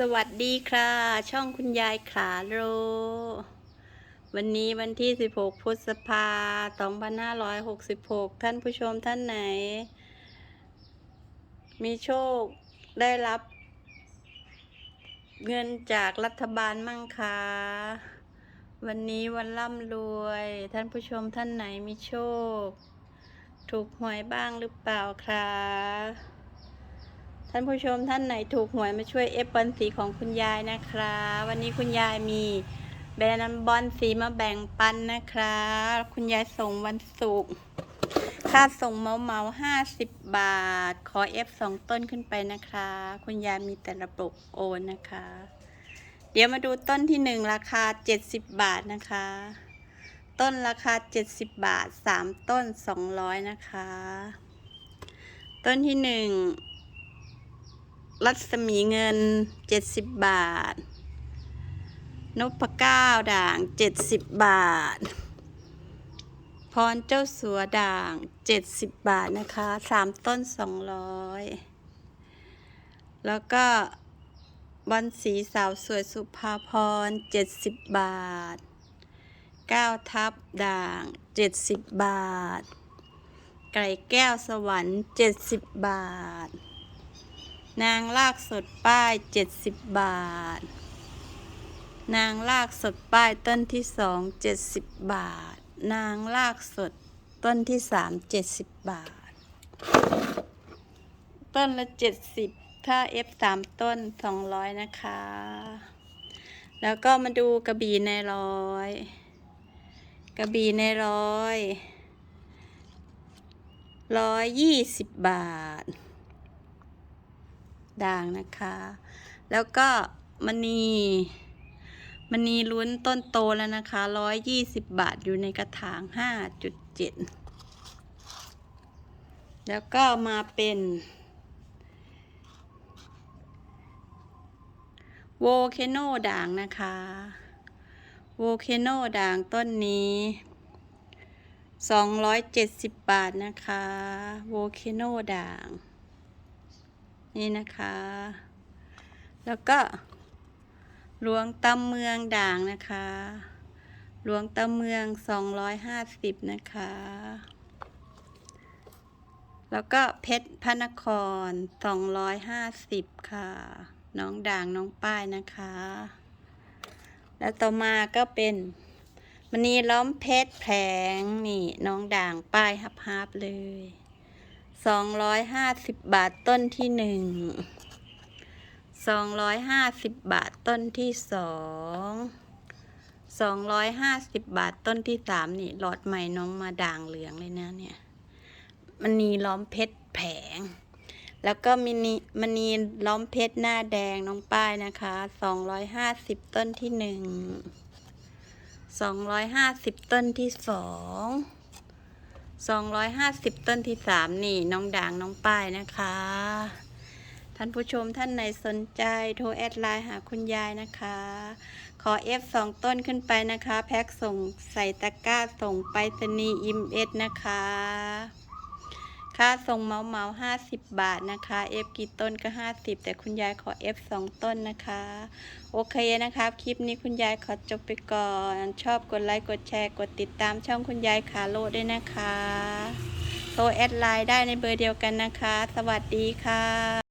สวัสดีค่ะ ช่องคุณยายขาโร วันนี้วันที่ 16 พฤษภา2566 ท่านผู้ชมท่านไหน มีโชคได้รับ เงินจากรัฐบาลมั่งคะวันนี้วันร่ำรวย ท่านผู้ชมท่านไหนมีโชค ถูกหวยบ้างหรือเปล่าคะ ท่านผู้ชมท่านไหนถูกหวยมาช่วยเอฟบอลสีของคุณยายนะคะวันนี้คุณยายมีแบรนด์บอลสีมาแบ่งปันนะคะคุณยายส่งวันศุกร์ค่าส่งเมาเมาห้าสิบบาท ขอเอฟสองต้นขึ้นไปนะคะ คุณยายมีแต่ระบบโอนนะคะ เดี๋ยวมาดูต้นที่หนึ่งราคาเจ็ดสิบบาทนะคะ ต้นราคาเจ็ดสิบบาทสามต้นสองร้อยนะคะ ต้นที่หนึ่ง รัศมีเงินเจ็ดสิบาท นพเก้าด่างเจ็ดสิบาท พรเจ้าสัวด่างเจ็ดสิบาทนะคะสามต้นสองร้อยแล้วก็บอลสีสาวสวยสุภาพรเจ็ดสิบาทเก้าทับด่างเจ็ดสิบาท ไก่แก้วสวรรค์เจ็ดสิบบาท นางลากสดป้ายเจ็ดสิบบาท นางลากสดป้ายต้นที่สองเจ็ดสิบบาท นางลากสดต้นที่สามเจ็ดสิบบาท ต้นละเจ็ดสิบถ้าเอฟสามต้นสองร้อยนะคะ แล้วก็มาดูกระบี่ในร้อยกระบี่ในร้อยร้อยยี่สิบบาท ด่างนะคะ แล้วก็มณีมณีลุ้นต้นโตแล้วนะคะร้อยยี่สิบบาทอยู่ในกระถางห้าจุดเจ็ดแล้วก็มาเป็นโวเคโนด่างนะคะโวเคโนด่างต้นนี้สองร้อยเจ็ดสิบบาทนะคะโวเคโนด่าง นี่นะคะ แล้วก็หลวงตำเมืองด่างนะคะหลวงตำเมืองสองร้อยห้าสิบนะคะ แล้วก็เพชรพระนครสองร้อยห้าสิบค่ะ น้องด่างน้องป้ายนะคะ แล้วต่อมาก็เป็นมณีล้อมเพชรแผงนี่น้องด่างป้ายฮับๆเลย สองร้อยห้าสิบบาทต้นที่หนึ่งสองร้อยห้าสิบบาทต้นที่สองสองร้อยห้าสิบบาทต้นที่สามนี่หลอดใหม่น้องมาด่างเหลืองเลยนะเนี่ยมันนีล้อมเพชรแผง แล้วก็มินิมันนีล้อมเพชรหน้าแดงน้องป้ายนะคะสองร้อยห้าสิบต้นที่หนึ่งสองร้อยห้าสิบต้นที่สอง สองร้อยห้าสิบต้นที่สามนี่น้องด่างน้องป้ายนะคะ ท่านผู้ชมท่านไหนสนใจโทรแอดไลน์หาคุณยายนะคะ ขอ F สองต้นขึ้นไปนะคะ แพ็คส่งใส่ตะกร้าส่งไปรษณีย์อิมเอสนะคะ ค่าส่งเมาเมาห้าสิบบาทนะคะ F กี่ต้นก็ห้าสิบแต่คุณยายขอ F สองต้นนะคะ โอเคนะคะ คลิปนี้คุณยายขอจบไปก่อน ชอบกดไลค์ กดแชร์ กดติดตามช่องคุณยายขาโลด้วยนะคะ โทรแอดไลน์ได้ในเบอร์เดียวกันนะคะ สวัสดีค่ะ